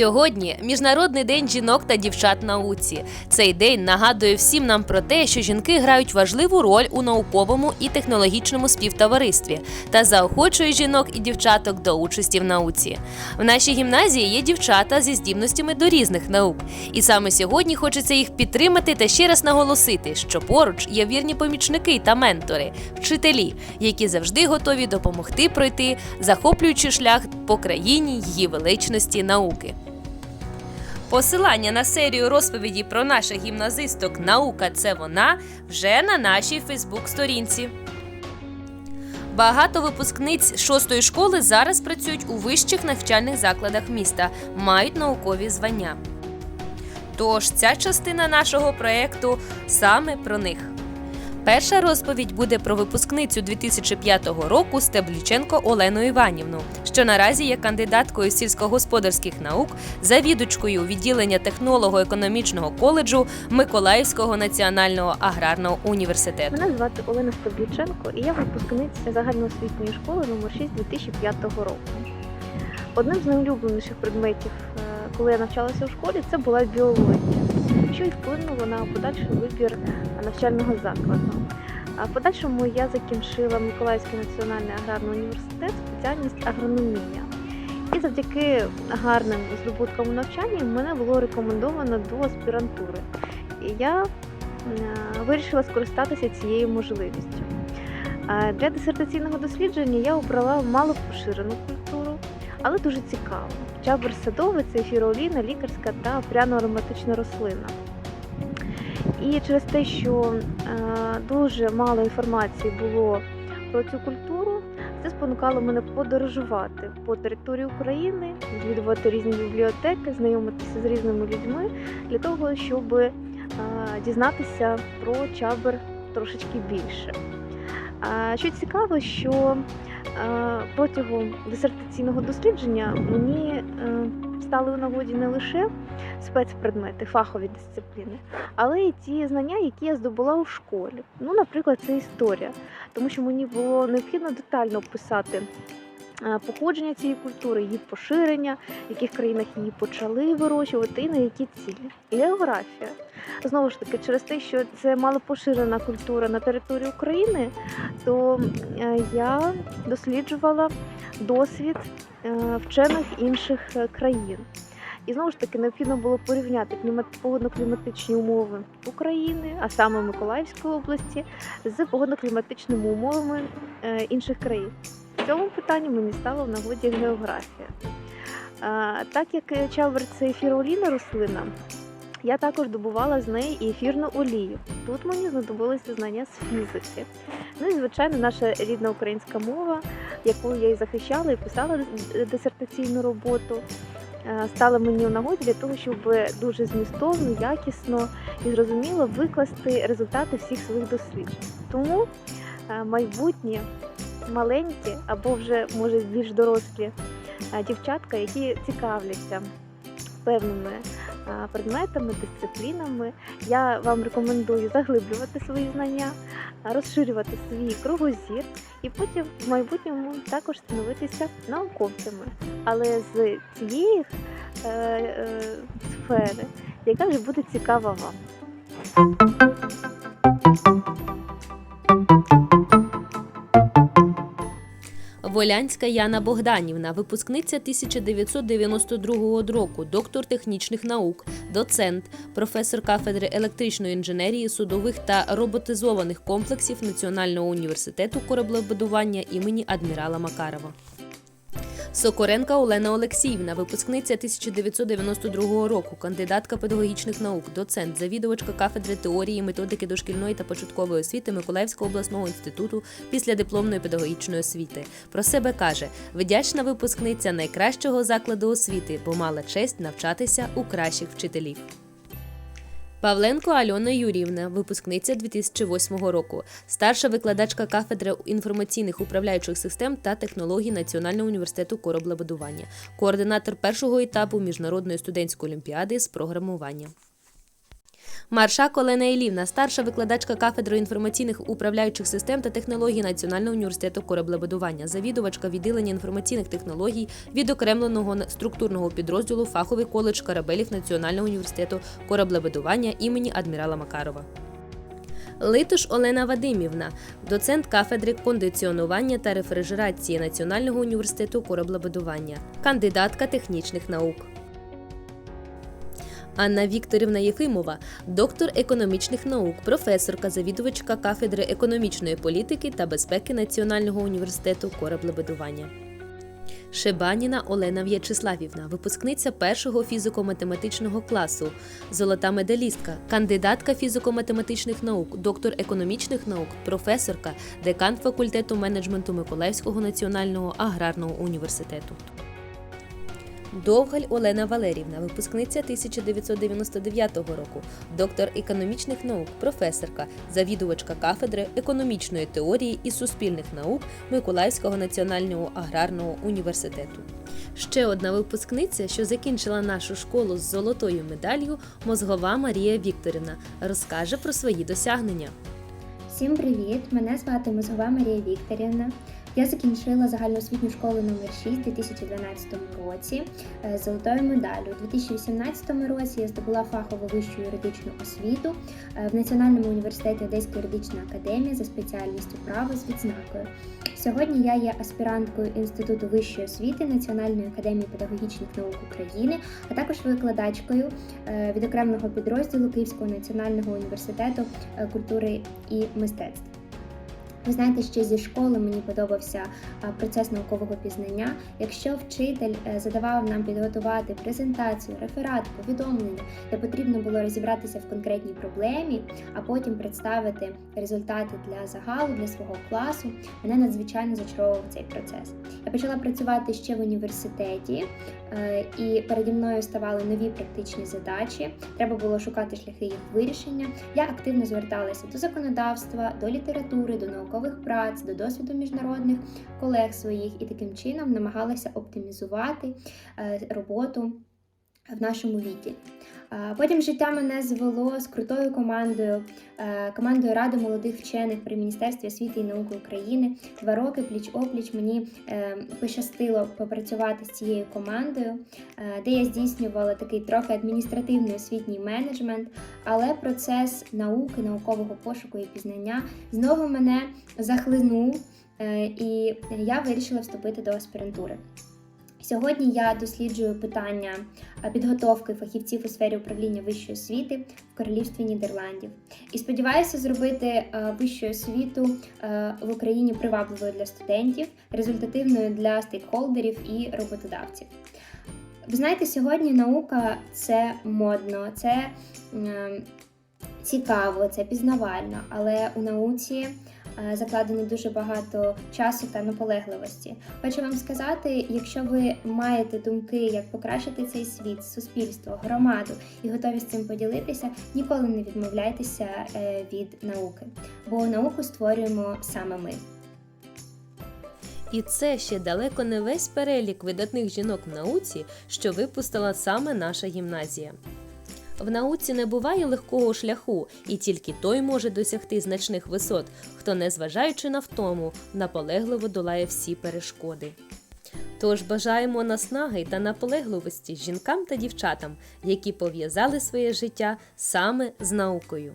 Сьогодні міжнародний день жінок та дівчат науці. Цей день нагадує всім нам про те, що жінки грають важливу роль у науковому і технологічному співтоваристві та заохочує жінок і дівчаток до участі в науці. В нашій гімназії є дівчата зі здібностями до різних наук, і саме сьогодні хочеться їх підтримати та ще раз наголосити, що поруч є вірні помічники та ментори, вчителі, які завжди готові допомогти пройти захоплюючий шлях по країні її величності науки. Посилання на серію розповіді про наших гімназисток Наука це вона вже на нашій Фейсбук-сторінці. Багато випускниць шостої школи зараз працюють у вищих навчальних закладах міста, мають наукові звання. Тож ця частина нашого проєкту саме про них. Перша розповідь буде про випускницю 2005 року Стебліченко Олену Іванівну, що наразі є кандидаткою сільськогосподарських наук, завідувачкою відділення технолого-економічного коледжу Миколаївського національного аграрного університету. Мене звати Олена Стабліченко, і я випускниця загальноосвітньої школи номер 6 2005 року. Одним з найулюбленіших предметів, е, коли я навчалася у школі, це була біологія, що й вплинуло на подальший вибір навчального закладу. В подальшому я закінчила Миколаївський національний аграрний університет, спеціальність агрономія. І завдяки гарним здобуткам у навчанні мене було рекомендовано до аспірантури. І я вирішила скористатися цією можливістю. Для дисертаційного дослідження я обрала малопоширену культуру, але дуже цікаву. Чабр садовий це фіроліна, лікарська та пряно-ароматична рослина. І через те, що е, дуже мало інформації було про цю культуру, це спонукало мене подорожувати по території України, відвідувати різні бібліотеки, знайомитися з різними людьми для того, щоб е, дізнатися про чабр трошечки більше. Що цікаво, що протягом дисертаційного дослідження мені е, стали у нагоді не лише спецпредмети, фахові дисципліни, але й ті знання, які я здобула у школі. Ну, наприклад, це історія, тому що мені було необхідно детально описати походження цієї культури, її поширення, в яких країнах її почали вирощувати і на які цілі. Географія. Знову ж таки, через те, що це малопоширена культура на території України, то е, я досліджувала досвід е, вчених інших е, країн. І знову ж таки необхідно було порівняти клімат- погодно-кліматичні умови України, а саме Миколаївської області, з погодно-кліматичними умовами е, інших країн. В цьому питанні мені стала в нагоді географія. Е, Так як чабр це ефіроліна рослина, я також добувала з неї ефірну олію. Тут мені знадобилися знання з фізики. Ну і звичайно, наша рідна українська мова, яку я і захищала і писала дисертаційну роботу, стала мені в нагоді для того, щоб дуже змістовно, якісно і зрозуміло викласти результати всіх своїх досліджень. Тому е, майбутні маленькі або вже може більш дорослі е, дівчатка, які цікавляться певними предметами, дисциплінами. Я вам рекомендую заглиблювати свої знання, розширювати свій кругозір і потім в майбутньому також становитися науковцями, але з цієї е, е, сфери, яка вже буде цікава вам. Волянська Яна Богданівна, випускниця 1992 року, доктор технічних наук, доцент, професор кафедри електричної інженерії, судових та роботизованих комплексів Національного університету кораблебудування імені адмірала Макарова. Сокоренка Олена Олексіївна, випускниця 1992 року, кандидатка педагогічних наук, доцент, завідувачка кафедри теорії, методики дошкільної та початкової освіти Миколаївського обласного інституту після дипломної педагогічної освіти. Про себе каже: вдячна випускниця найкращого закладу освіти, бо мала честь навчатися у кращих вчителів. Павленко Альона Юрівна, випускниця 2008 року, старша викладачка кафедри інформаційних управляючих систем та технологій Національного університету кораблебудування, координатор першого етапу міжнародної студентської олімпіади з програмування. Маршак Олена Ілівна, старша викладачка кафедри інформаційних управляючих систем та технологій Національного університету кораблебудування, завідувачка відділення інформаційних технологій відокремленого структурного підрозділу фаховий коледж корабелів Національного університету кораблебудування імені адмірала Макарова. Литуш Олена Вадимівна, доцент кафедри кондиціонування та рефрижерації Національного університету кораблебудування, кандидатка технічних наук. Анна Вікторівна Єфимова, доктор економічних наук, професорка, завідувачка кафедри економічної політики та безпеки Національного університету кораблебудування. Шебаніна Олена В'ячеславівна, випускниця першого фізико-математичного класу, золота медалістка, кандидатка фізико-математичних наук, доктор економічних наук, професорка, декан факультету менеджменту Миколаївського національного аграрного університету. Довгаль Олена Валерівна, випускниця 1999 року, доктор економічних наук, професорка, завідувачка кафедри економічної теорії і суспільних наук Миколаївського національного аграрного університету. Ще одна випускниця, що закінчила нашу школу з золотою медаллю, мозгова Марія Вікторівна, розкаже про свої досягнення. Всім привіт! Мене звати Мозгова Марія Вікторівна. Я закінчила загальноосвітню школу номер 6 у 2012 році е, з золотою медаллю. У 2018 році я здобула фахову вищу юридичну освіту е, в Національному університеті Одеська юридична академія за спеціальністю право з відзнакою. Сьогодні я є аспіранткою Інституту вищої освіти Національної академії педагогічних наук України, а також викладачкою е, відокремленого підрозділу Київського національного університету е, культури і мистецтв. Ви знаєте, що зі школи мені подобався процес наукового пізнання. Якщо вчитель е, задавав нам підготувати презентацію, реферат, повідомлення, де потрібно було розібратися в конкретній проблемі, а потім представити результати для загалу, для свого класу, мене надзвичайно зачаровував цей процес. Я почала працювати ще в університеті, е, і переді мною ставали нові практичні задачі. Треба було шукати шляхи їх вирішення. Я активно зверталася до законодавства, до літератури, до наукових праць, до досвіду міжнародних колег своїх і таким чином намагалася оптимізувати е, роботу в нашому. А Потім життя мене звело з крутою командою, е, командою Ради молодих вчених при Міністерстві освіти і науки України. Два роки пліч-опліч мені е, пощастило попрацювати з цією командою, е, де я здійснювала такий трохи адміністративний освітній менеджмент, але процес науки, наукового пошуку і пізнання знову мене захлинув, і я вирішила вступити до аспірантури. Сьогодні я досліджую питання е, підготовки фахівців у сфері управління вищої освіти в Королівстві Нідерландів. І сподіваюся зробити е, вищу освіту е, в Україні привабливою для студентів, результативною для стейкхолдерів і роботодавців. Ви знаєте, сьогодні наука це модно, це цікаво, це пізнавально, але у науці закладено дуже багато часу та наполегливості. Хочу вам сказати, якщо ви маєте думки, як покращити цей світ, суспільство, громаду і готові з цим поділитися, ніколи не відмовляйтеся е, від науки, бо науку створюємо саме ми. І це ще далеко не весь перелік видатних жінок в науці, що випустила саме наша гімназія. В науці не буває легкого шляху, і тільки той може досягти значних висот, хто, незважаючи на втому, наполегливо долає всі перешкоди. Тож бажаємо наснаги та наполегливості жінкам та дівчатам, які пов'язали своє життя саме з наукою.